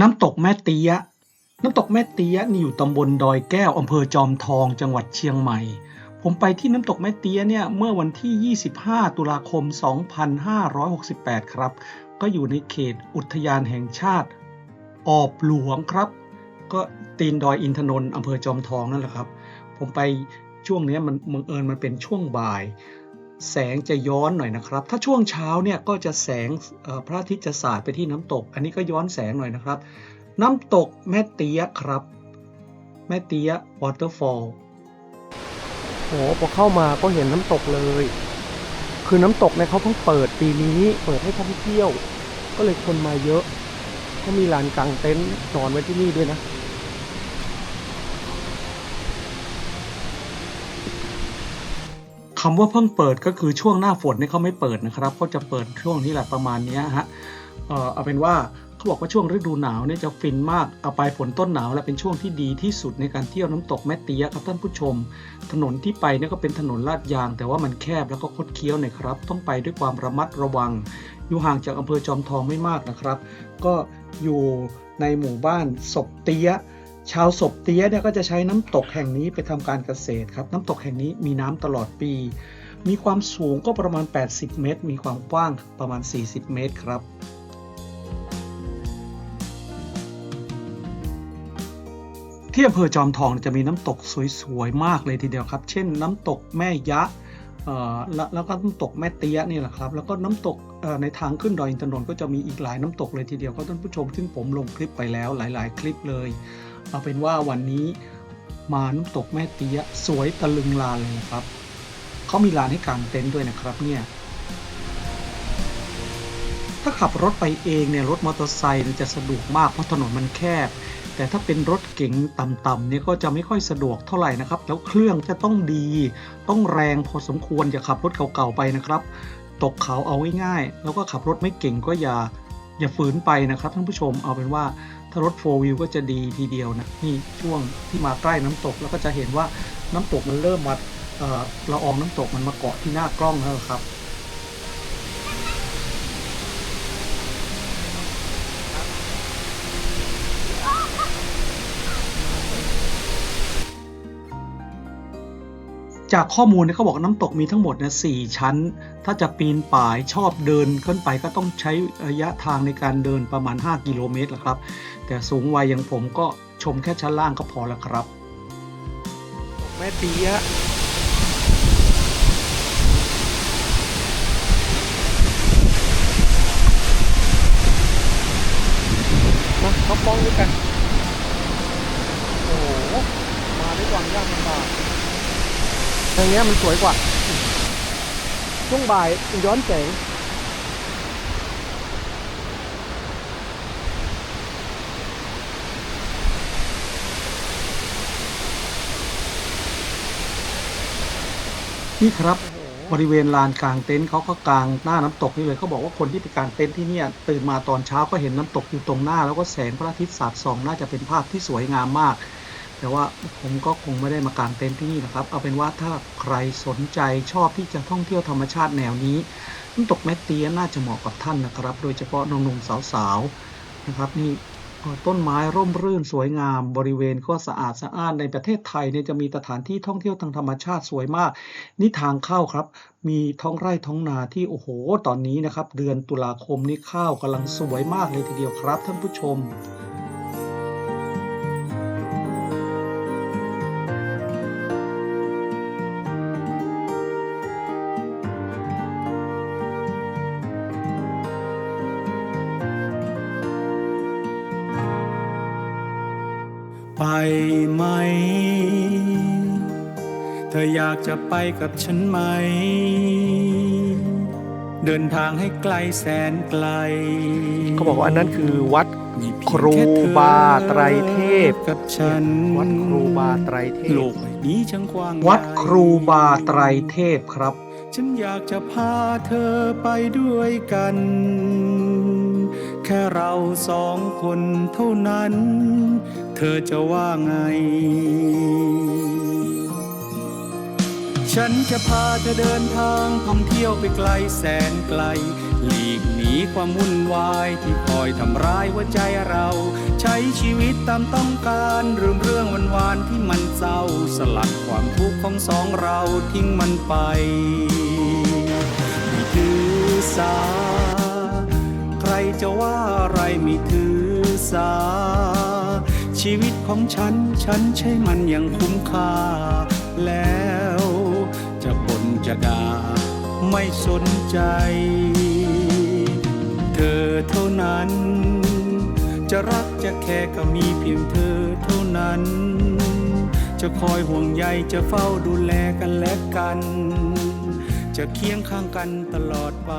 น้ำตกแม่เตี้ย น้ำตกแม่เตี้ยนี่อยู่ตำบลดอยแก้วอำเภอจอมทองจังหวัดเชียงใหม่ ผมไปที่น้ำตกแม่เตี้ยเนี่ยเมื่อวันที่ 25 ตุลาคม 2568 ครับ ก็อยู่ในเขตอุทยานแห่งชาติออบหลวงครับ ก็ตีนดอยอินทนนท์อำเภอจอมทองนั่นแหละครับ ผมไปช่วงนี้มันบังเอิญมันเป็นช่วงบ่าย แสงจะย้อนหน่อยนะครับ ถ้าช่วงเช้าเนี่ยก็จะแสงพระอาทิตย์จะสาดไปที่น้ำตก อันนี้ก็ย้อนแสงหน่อยนะครับ น้ำตกแม่เตี้ยครับ แม่เตี้ยวอเตอร์ฟอลโหพอเข้ามาก็เห็นน้ำตกเลย คือน้ำตกเนี่ยเขาเพิ่งเปิดปีนี้ เปิดให้ท่องเที่ยว ก็เลยคนมาเยอะก็มีลานกางเต็นท์นอนไว้ที่นี่ด้วยนะ คำว่าเพิ่งเปิดก็คือช่วงหน้าฝนเนี่ยเขาไม่เปิดนะครับเขาจะเปิดช่วงนี้แหละประมาณนี้ฮะเออเอาเป็นว่าเขาบอกว่าช่วงฤดูหนาวเนี่ยจะฟินมากเอาปลายฝนต้นหนาวและเป็นช่วงที่ดีที่สุดในการเที่ยวน้ำตกแม่เตียครับท่านผู้ชม ถนนที่ไปเนี่ยก็เป็นถนนลาดยาง แต่ว่ามันแคบแล้วก็คดเคี้ยวหน่ยครับ ต้องไปด้วยความระมัดระวัง อยู่ห่างจากอำเภอจอมทองไม่มากนะครับ ก็อยู่ในหมู่บ้านศพเตี้ย ชาวศพเตี้ยเนี่ยก็จะใช้น้ำตกแห่งนี้ไปทำการเกษตรครับ น้ำตกแห่งนี้มีน้ำตลอดปี มีความสูงก็ประมาณ 80 เมตร มีความกว้างประมาณ 40 เมตรครับที่อำเภอจอมทองจะมีน้ำตกสวยๆมากเลยทีเดียวครับ เช่น น้ำตกแม่ยะแล้วก็น้ำตกแม่เตี้ยนี่แหละครับ แล้วก็น้ำตกในทางขึ้นดอยอินทนนท์ก็จะมีอีกหลายน้ำตกเลยทีเดียวครับท่านผู้ชมซึ่งผมลงคลิปไปแล้วหลาย ๆ คลิปเลย เอาเป็นว่าวันนี้มาน้ำตกแม่เตี้ยสวยตะลึงลานเลยนะครับเขามีลานให้กางเต็นท์ด้วยนะครับเนี่ยถ้าขับรถไปเองเนี่ยรถมอเตอร์ไซค์จะสะดวกมากเพราะถนนมันแคบ แต่ถ้าเป็นรถเก๋งต่ำๆเนี่ยก็จะไม่ค่อยสะดวกเท่าไหร่นะครับ แล้วเครื่องจะต้องดี ต้องแรงพอสมควรอย่าขับรถเก่าๆไปนะครับ ตกเขาเอาง่ายๆแล้วก็ขับรถไม่เก่งก็อย่าอย่าฝืนไปนะครับท่านผู้ชมเอาเป็นว่า ถ้ารถโฟวิวก็จะดีทีเดียวนะนี่ช่วงที่มาใกล้น้ำตกแล้วก็จะเห็นว่าน้ำตกมันเริ่มมาเราอละอองน้ำตกมันมาเกาะที่หน้ากล้องแล้วครับ จากข้อมูลเนี่ยเขาบอกน้ำตกมีทั้งหมดเนี่ยสี่ชั้น ถ้าจะปีนป่ายชอบเดินขึ้นไปก็ต้องใช้ระยะทางในการเดินประมาณ 5 กิโลเมตรละครับ แต่สูงวัยอย่างผมก็ชมแค่ชั้นล่างก็พอแล้วครับ แม่เตี้ยมาเขาป้องด้วยกัน โอ้โหมาด้วยความยากลำบาก ทางเนี้ยมันสวยกว่า ช่วงบ่ายย้อนแสงนี่ครับ บริเวณลานกลางเต็นท์เขาก็กลางหน้าน้ำตกนี่เลยเขาบอกว่าคนที่ไปกางเต็นท์ที่เนี่ยตื่นมาตอนเช้าก็เห็นน้ำตกอยู่ตรงหน้า แล้วก็แสงพระอาทิตย์สาดส่อง น่าจะเป็นภาพที่สวยงามมาก แต่ว่าผมก็คงไม่ได้มากางเต็นท์ที่นี่นะครับ เอาเป็นว่าถ้าใครสนใจชอบที่จะท่องเที่ยวธรรมชาติแนวนี้น้ำตกแม่เตี้ยน่าจะเหมาะกับท่านนะครับ โดยเฉพาะนุ่มๆสาวๆนะครับนี่ต้นไม้ร่มรื่นสวยงามบริเวณก็สะอาดสะอ้านในประเทศไทยเนี่ยจะมีสถานที่ท่องเที่ยวทางธรรมชาติสวยมาก นี่ทางเข้าครับ มีท้องไร่ท้องนาที่โอ้โห ตอนนี้นะครับ เดือนตุลาคมนี่ข้าวกำลังสวยมากเลยทีเดียวครับท่านผู้ชม ไปไหม เธออยากจะไปกับฉันไหม เดินทางให้ไกลแสนไกล เขาบอกว่าอันนั้นคือวัดมีเพียงครูแเธอบาไตรเทพกับฉันวัดครูบาไตรเทพโลกใบนี้ช่างกว้างวัดใหญ่ครูบาไตรเทพครับ ฉันอยากจะพาเธอไปด้วยกัน แค่เราสองคนเท่านั้น เธอจะว่าไง ฉันจะพาเธอเดินทางท่องเที่ยวไปไกลแสนไกล หลีกหนีความวุ่นวายที่คอยทำร้ายหัวใจเรา ใช้ชีวิตตามต้องการลืมเรื่องวันวานๆที่มันเศร้า สลัดความทุกข์ของสองเราทิ้งมันไปไม่ถือสา ใครจะว่าอะไรไม่ถือสา ชีวิตของฉัน ฉันใช้มันอย่างคุ้มค่า แล้ว จะบ่นจะด่าไม่สนใจ เธอเท่านั้น จะรักจะแค่ก็มีเพียงเธอเท่านั้น จะคอยห่วงใยจะเฝ้าดูแลกันและกัน จะเคียงข้างกันตลอดไป